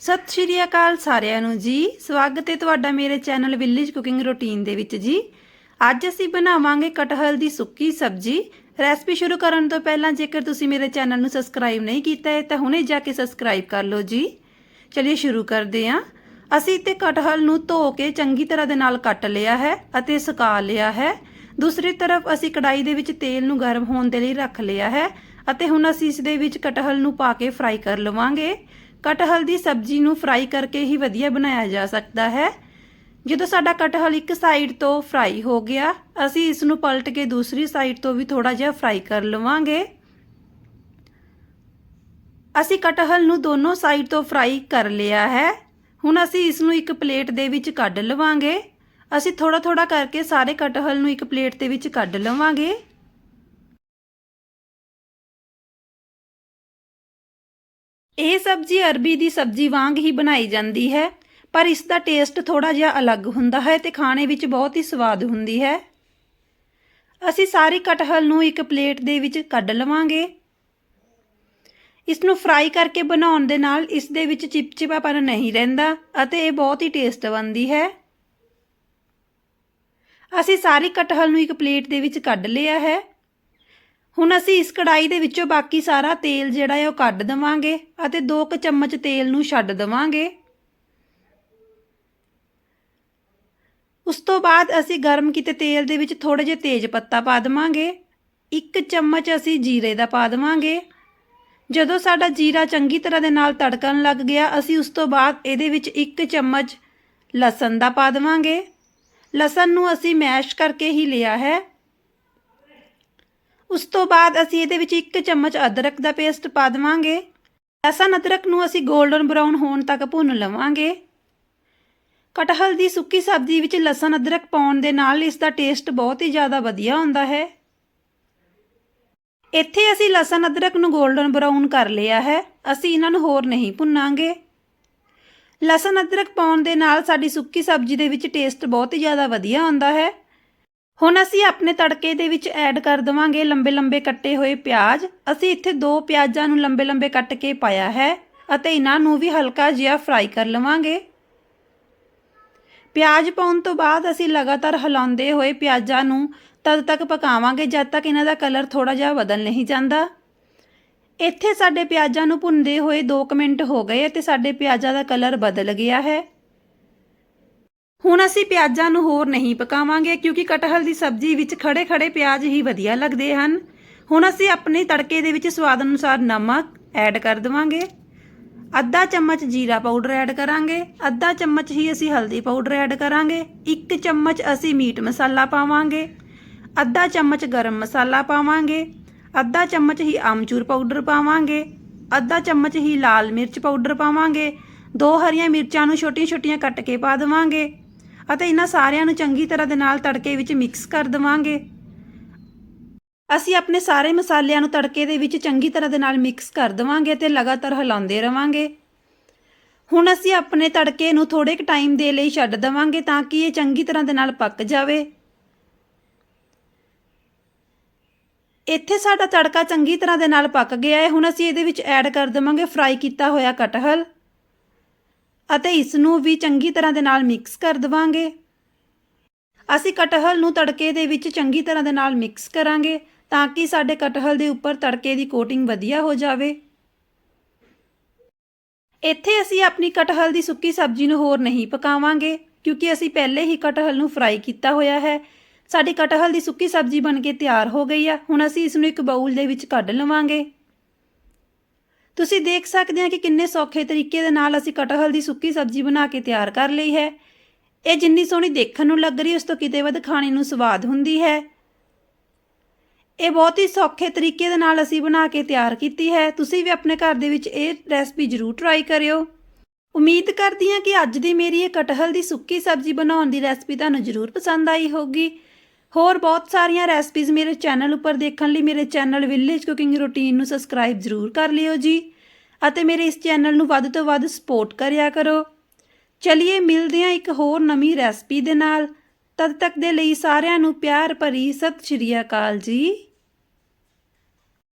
ਸਤਿ ਸ਼੍ਰੀ ਅਕਾਲ ਸਾਰਿਆਂ ਨੂੰ ਜੀ। ਸਵਾਗਤ ਹੈ ਤੁਹਾਡਾ ਮੇਰੇ ਚੈਨਲ ਵਿਲੇਜ ਕੁਕਿੰਗ ਰੂਟੀਨ ਦੇ ਵਿੱਚ ਜੀ। ਅੱਜ ਅਸੀਂ ਬਣਾਵਾਂਗੇ ਕਟਹਲ ਦੀ ਸੁੱਕੀ ਸਬਜ਼ੀ। ਰੈਸਪੀ ਸ਼ੁਰੂ ਕਰਨ ਤੋਂ ਪਹਿਲਾਂ ਜੇਕਰ ਤੁਸੀਂ ਮੇਰੇ ਚੈਨਲ ਨੂੰ ਸਬਸਕ੍ਰਾਈਬ ਨਹੀਂ ਕੀਤਾ ਹੈ, ਤਾਂ ਹੁਣੇ ਜਾ ਕੇ ਸਬਸਕ੍ਰਾਈਬ ਕਰ ਲਓ ਜੀ। ਚਲਿਏ ਸ਼ੁਰੂ ਕਰਦੇ ਹਾਂ। ਅਸੀਂ ਤੇ ਕਟਹਲ ਨੂੰ ਧੋ ਕੇ ਚੰਗੀ ਤਰ੍ਹਾਂ ਦੇ ਨਾਲ ਕੱਟ ਲਿਆ ਹੈ ਅਤੇ ਸੁਕਾ ਲਿਆ ਹੈ। ਦੂਸਰੀ ਤਰਫ ਅਸੀਂ ਕੜਾਈ ਦੇ ਵਿੱਚ ਤੇਲ ਨੂੰ ਗਰਮ ਹੋਣ ਦੇ ਲਈ ਰੱਖ ਲਿਆ ਹੈ ਅਤੇ ਹੁਣ ਅਸੀਂ ਇਸ ਦੇ ਵਿੱਚ ਕਟਹਲ ਨੂੰ ਪਾ ਕੇ ਫਰਾਈ ਕਰ ਲਵਾਂਗੇ। ਕਟਹਲ ਦੀ ਸਬਜ਼ੀ ਨੂੰ ਫਰਾਈ ਕਰਕੇ ਹੀ ਵਧੀਆ ਬਣਾਇਆ ਜਾ ਸਕਦਾ ਹੈ। ਜਦੋਂ ਸਾਡਾ ਕਟਹਲ ਇੱਕ ਸਾਈਡ ਤੋਂ ਫਰਾਈ ਹੋ ਗਿਆ, ਅਸੀਂ ਇਸ ਨੂੰ ਪਲਟ ਕੇ ਦੂਸਰੀ ਸਾਈਡ ਤੋਂ ਵੀ ਥੋੜਾ ਜਿਹਾ ਫਰਾਈ ਕਰ ਲਵਾਂਗੇ। ਅਸੀਂ ਕਟਹਲ ਨੂੰ ਦੋਨੋਂ ਸਾਈਡ ਤੋਂ ਫਰਾਈ ਕਰ ਲਿਆ ਹੈ। ਹੁਣ ਅਸੀਂ ਇਸ ਨੂੰ ਇੱਕ ਪਲੇਟ ਦੇ ਵਿੱਚ ਕੱਢ ਲਵਾਂਗੇ। ਅਸੀਂ ਥੋੜਾ ਥੋੜਾ ਕਰਕੇ ਸਾਰੇ ਕਟਹਲ ਨੂੰ ਇੱਕ ਪਲੇਟ ਦੇ ਵਿੱਚ ਕੱਢ ਲਵਾਂਗੇ। ਇਹ ਸਬਜ਼ੀ ਅਰਬੀ ਦੀ ਸਬਜ਼ੀ ਵਾਂਗ ਹੀ ਬਣਾਈ ਜਾਂਦੀ ਹੈ, ਪਰ ਇਸ ਦਾ ਟੇਸਟ ਥੋੜਾ ਜਿਹਾ ਅਲੱਗ ਹੁੰਦਾ ਹੈ ਤੇ ਖਾਣੇ ਵਿੱਚ ਬਹੁਤ ਹੀ ਸਵਾਦ ਹੁੰਦੀ ਹੈ। ਅਸੀਂ ਸਾਰੀ ਕਟਹਲ ਨੂੰ ਇੱਕ ਪਲੇਟ ਦੇ ਵਿੱਚ ਕੱਢ ਲਵਾਂਗੇ। ਇਸ ਨੂੰ ਫਰਾਈ ਕਰਕੇ ਬਣਾਉਣ ਦੇ ਨਾਲ ਇਸ ਦੇ ਵਿੱਚ ਚਿਪਚਿਪਾਪਨ ਨਹੀਂ ਰਹਿੰਦਾ ਅਤੇ ਇਹ ਬਹੁਤ ਹੀ ਟੇਸਟ ਬਣਦੀ ਹੈ। ਅਸੀਂ ਸਾਰੀ ਕਟਹਲ ਨੂੰ ਇੱਕ ਪਲੇਟ ਦੇ ਵਿੱਚ ਕੱਢ ਲਿਆ ਹੈ। ਹੁਣ ਅਸੀਂ ਇਸ ਕੜਾਈ ਦੇ ਵਿੱਚੋਂ ਬਾਕੀ ਸਾਰਾ ਤੇਲ ਜਿਹੜਾ ਹੈ ਉਹ ਕੱਢ ਦਵਾਂਗੇ ਅਤੇ 2 ਕੁ ਚਮਚ ਤੇਲ ਨੂੰ ਛੱਡ ਦਵਾਂਗੇ। ਉਸ ਤੋਂ ਬਾਅਦ ਅਸੀਂ ਗਰਮ ਕੀਤੇ ਤੇਲ ਦੇ ਵਿੱਚ ਥੋੜੇ ਜਿਹੇ ਤੇਜ਼ ਪੱਤਾ ਪਾ ਦਵਾਂਗੇ। 1 ਚਮਚ ਅਸੀਂ ਜੀਰੇ ਦਾ ਪਾ ਦਵਾਂਗੇ। ਜਦੋਂ ਸਾਡਾ ਜੀਰਾ ਚੰਗੀ ਤਰ੍ਹਾਂ ਦੇ ਨਾਲ ਤੜਕਣ ਲੱਗ ਗਿਆ, ਅਸੀਂ ਉਸ ਤੋਂ ਬਾਅਦ ਇਹਦੇ ਵਿੱਚ 1 ਚਮਚ ਲਸਣ ਦਾ ਪਾ ਦਵਾਂਗੇ। ਲਸਣ ਨੂੰ ਅਸੀਂ ਮੈਸ਼ ਕਰਕੇ ਹੀ ਲਿਆ ਹੈ। ਉਸ ਤੋਂ ਬਾਅਦ ਅਸੀਂ ਇਹਦੇ ਵਿੱਚ 1 ਚਮਚ ਅਦਰਕ ਦਾ ਪੇਸਟ ਪਾ ਦੇਵਾਂਗੇ। ਲਸਣ ਅਦਰਕ ਨੂੰ ਅਸੀਂ 골ਡਨ ਬਰਾਊਨ ਹੋਣ ਤੱਕ ਭੁੰਨ ਲਵਾਂਗੇ। ਕਟਹਲ ਦੀ ਸੁੱਕੀ ਸਬਜ਼ੀ ਵਿੱਚ ਲਸਣ ਅਦਰਕ ਪਾਉਣ ਦੇ ਨਾਲ ਇਸ ਦਾ ਟੇਸਟ ਬਹੁਤ ਹੀ ਜ਼ਿਆਦਾ ਵਧੀਆ ਹੁੰਦਾ ਹੈ। ਇੱਥੇ ਅਸੀਂ ਲਸਣ ਅਦਰਕ ਨੂੰ 골ਡਨ ਬਰਾਊਨ ਕਰ ਲਿਆ ਹੈ। ਅਸੀਂ ਇਹਨਾਂ ਨੂੰ ਹੋਰ ਨਹੀਂ ਭੁੰਨਾਂਗੇ। ਲਸਣ ਅਦਰਕ ਪਾਉਣ ਦੇ ਨਾਲ ਸਾਡੀ ਸੁੱਕੀ ਸਬਜ਼ੀ ਦੇ ਵਿੱਚ ਟੇਸਟ ਬਹੁਤ ਹੀ ਜ਼ਿਆਦਾ ਵਧੀਆ ਆਉਂਦਾ ਹੈ। ਹੁਣ ਅਸੀਂ ਆਪਣੇ ਤੜਕੇ ਦੇ ਵਿੱਚ ਐਡ ਕਰ ਦਵਾਂਗੇ ਲੰਬੇ ਲੰਬੇ ਕੱਟੇ ਹੋਏ ਪਿਆਜ਼। ਅਸੀਂ ਇੱਥੇ ਦੋ ਪਿਆਜ਼ਾਂ ਨੂੰ ਲੰਬੇ ਲੰਬੇ ਕੱਟ ਕੇ ਪਾਇਆ ਹੈ ਅਤੇ ਇਹਨਾਂ ਨੂੰ ਵੀ ਹਲਕਾ ਜਿਹਾ ਫਰਾਈ ਕਰ ਲਵਾਂਗੇ। ਪਿਆਜ਼ ਪਾਉਣ ਤੋਂ ਬਾਅਦ ਅਸੀਂ ਲਗਾਤਾਰ ਹਿਲਾਉਂਦੇ ਹੋਏ ਪਿਆਜ਼ਾਂ ਨੂੰ ਤਦ ਤੱਕ ਪਕਾਵਾਂਗੇ ਜਦ ਤੱਕ ਇਹਨਾਂ ਦਾ ਕਲਰ ਥੋੜਾ ਜਿਹਾ ਬਦਲ ਨਹੀਂ ਜਾਂਦਾ। ਇੱਥੇ ਸਾਡੇ ਪਿਆਜ਼ਾਂ ਨੂੰ ਭੁੰਨਦੇ ਹੋਏ 2 ਮਿੰਟ ਹੋ ਗਏ ਤੇ ਸਾਡੇ ਪਿਆਜ਼ਾਂ ਦਾ ਕਲਰ ਬਦਲ ਗਿਆ ਹੈ। ਹੁਣ ਅਸੀਂ ਪਿਆਜ਼ਾਂ ਨੂੰ ਹੋਰ ਨਹੀਂ ਪਕਾਵਾਂਗੇ ਕਿਉਂਕਿ ਕਟਹਲ ਦੀ ਸਬਜ਼ੀ ਵਿੱਚ ਖੜੇ-ਖੜੇ ਪਿਆਜ਼ ਹੀ ਵਧੀਆ ਲੱਗਦੇ ਹਨ। ਹੁਣ ਅਸੀਂ ਆਪਣੇ ਤੜਕੇ ਦੇ ਵਿੱਚ ਸਵਾਦ ਅਨੁਸਾਰ ਨਮਕ ਐਡ ਕਰ ਦਵਾਂਗੇ। ਅੱਧਾ ਚਮਚ ਜੀਰਾ ਪਾਊਡਰ ਐਡ ਕਰਾਂਗੇ। ਅੱਧਾ ਚਮਚ ਹੀ ਅਸੀਂ ਹਲਦੀ ਪਾਊਡਰ ਐਡ ਕਰਾਂਗੇ। ਇੱਕ ਚਮਚ ਅਸੀਂ ਮੀਟ ਮਸਾਲਾ ਪਾਵਾਂਗੇ। ਅੱਧਾ ਚਮਚ ਗਰਮ ਮਸਾਲਾ ਪਾਵਾਂਗੇ। ਅੱਧਾ ਚਮਚ ਹੀ ਆਮਚੂਰ ਪਾਊਡਰ ਪਾਵਾਂਗੇ। ਅੱਧਾ ਚਮਚ ਹੀ ਲਾਲ ਮਿਰਚ ਪਾਊਡਰ ਪਾਵਾਂਗੇ। ਦੋ ਹਰੀਆਂ ਮਿਰਚਾਂ ਨੂੰ ਛੋਟੀਆਂ-ਛੋਟੀਆਂ ਕੱਟ ਕੇ ਪਾ ਦੇਵਾਂਗੇ। ਅਤੇ ਇਹਨਾਂ ਸਾਰਿਆਂ ਨੂੰ ਚੰਗੀ ਤਰ੍ਹਾਂ ਦੇ ਨਾਲ ਤੜਕੇ ਵਿੱਚ ਮਿਕਸ ਕਰ ਦੇਵਾਂਗੇ। ਅਸੀਂ ਆਪਣੇ ਸਾਰੇ ਮਸਾਲਿਆਂ ਨੂੰ ਤੜਕੇ ਦੇ ਵਿੱਚ ਚੰਗੀ ਤਰ੍ਹਾਂ ਦੇ ਨਾਲ ਮਿਕਸ ਕਰ ਦੇਵਾਂਗੇ ਤੇ ਲਗਾਤਾਰ ਹਿਲਾਉਂਦੇ ਰਵਾਂਗੇ। ਹੁਣ ਅਸੀਂ ਆਪਣੇ ਤੜਕੇ ਨੂੰ ਥੋੜੇ ਕੁ ਟਾਈਮ ਦੇ ਲਈ ਛੱਡ ਦੇਵਾਂਗੇ ਤਾਂ ਕਿ ਇਹ ਚੰਗੀ ਤਰ੍ਹਾਂ ਦੇ ਨਾਲ ਪੱਕ ਜਾਵੇ। ਇੱਥੇ ਸਾਡਾ ਤੜਕਾ ਚੰਗੀ ਤਰ੍ਹਾਂ ਦੇ ਨਾਲ ਪੱਕ ਗਿਆ ਹੈ। ਹੁਣ ਅਸੀਂ ਇਹਦੇ ਵਿੱਚ ਐਡ ਕਰ ਦੇਵਾਂਗੇ ਫਰਾਈ ਕੀਤਾ ਹੋਇਆ ਕਟਹਲ। ਅਤੇ ਇਸ ਨੂੰ ਵੀ ਚੰਗੀ ਤਰ੍ਹਾਂ ਦੇ ਨਾਲ ਮਿਕਸ ਕਰ ਦੇਵਾਂਗੇ। ਅਸੀਂ ਕਟਹਲ ਨੂੰ ਤੜਕੇ ਦੇ ਵਿੱਚ ਚੰਗੀ ਤਰ੍ਹਾਂ ਦੇ ਨਾਲ ਮਿਕਸ ਕਰਾਂਗੇ ਤਾਂ ਕਿ ਸਾਡੇ ਕਟਹਲ ਦੇ ਉੱਪਰ ਤੜਕੇ ਦੀ ਕੋਟਿੰਗ ਵਧੀਆ ਹੋ ਜਾਵੇ। ਇੱਥੇ ਅਸੀਂ ਆਪਣੀ ਕਟਹਲ ਦੀ ਸੁੱਕੀ ਸਬਜ਼ੀ ਨੂੰ ਹੋਰ ਨਹੀਂ ਪਕਾਵਾਂਗੇ ਕਿਉਂਕਿ ਅਸੀਂ ਪਹਿਲੇ ਹੀ ਕਟਹਲ ਨੂੰ ਫਰਾਈ ਕੀਤਾ ਹੋਇਆ ਹੈ। ਸਾਡੀ ਕਟਹਲ ਦੀ ਸੁੱਕੀ ਸਬਜ਼ੀ ਬਣ ਕੇ ਤਿਆਰ ਹੋ ਗਈ ਆ। ਹੁਣ ਅਸੀਂ ਇਸ ਨੂੰ ਇੱਕ ਬਾਊਲ ਦੇ ਵਿੱਚ ਕੱਢ ਲਵਾਂਗੇ। ਤੁਸੀਂ ਦੇਖ ਸਕਦੇ ਆ ਕਿ ਕਿੰਨੇ ਸੌਖੇ ਤਰੀਕੇ ਦੇ ਨਾਲ ਅਸੀਂ ਕਟਹਲ ਦੀ ਸੁੱਕੀ ਸਬਜ਼ੀ ਬਣਾ ਕੇ ਤਿਆਰ ਕਰ ਲਈ ਹੈ। ਇਹ ਜਿੰਨੀ ਸੋਹਣੀ ਦੇਖਣ ਨੂੰ ਲੱਗ ਰਹੀ ਉਸ ਤੋਂ ਕਿਤੇ ਵੱਧ ਖਾਣੇ ਨੂੰ ਸਵਾਦ ਹੁੰਦੀ ਹੈ। ਇਹ ਬਹੁਤ ਹੀ ਸੌਖੇ ਤਰੀਕੇ ਦੇ ਨਾਲ ਅਸੀਂ ਬਣਾ ਕੇ ਤਿਆਰ ਕੀਤੀ ਹੈ। ਤੁਸੀਂ ਵੀ ਆਪਣੇ ਘਰ ਦੇ ਵਿੱਚ ਇਹ ਰੈਸਪੀ ਜ਼ਰੂਰ ਟਰਾਈ ਕਰਿਓ। ਉਮੀਦ ਕਰਦੀ ਹਾਂ ਕਿ ਅੱਜ ਦੀ ਮੇਰੀ ਇਹ ਕਟਹਲ ਦੀ ਸੁੱਕੀ ਸਬਜ਼ੀ ਬਣਾਉਣ ਦੀ ਰੈਸਪੀ ਤੁਹਾਨੂੰ ਜ਼ਰੂਰ ਪਸੰਦ ਆਈ ਹੋਗੀ ਹੋਰ ਬਹੁਤ ਸਾਰੀਆਂ ਰੈਸਪੀਜ਼ ਮੇਰੇ ਚੈਨਲ ਉੱਪਰ ਦੇਖਣ ਲਈ ਮੇਰੇ ਚੈਨਲ ਵਿਲੇਜ ਕੁਕਿੰਗ ਰੂਟੀਨ ਨੂੰ ਸਬਸਕ੍ਰਾਈਬ ਜ਼ਰੂਰ ਕਰ ਲਿਓ ਜੀ। ਅਤੇ ਮੇਰੇ ਇਸ ਚੈਨਲ ਨੂੰ ਵੱਧ ਤੋਂ ਵੱਧ ਸਪੋਰਟ ਕਰਿਆ ਕਰੋ। ਚਲਿਏ, ਮਿਲਦੇ ਹਾਂ ਇੱਕ ਹੋਰ ਨਵੀਂ ਰੈਸਪੀ ਦੇ ਨਾਲ। ਤਦ ਤੱਕ ਦੇ ਲਈ ਸਾਰਿਆਂ ਨੂੰ ਪਿਆਰ ਭਰੀ ਸਤਿ ਸ਼੍ਰੀ ਅਕਾਲ ਜੀ।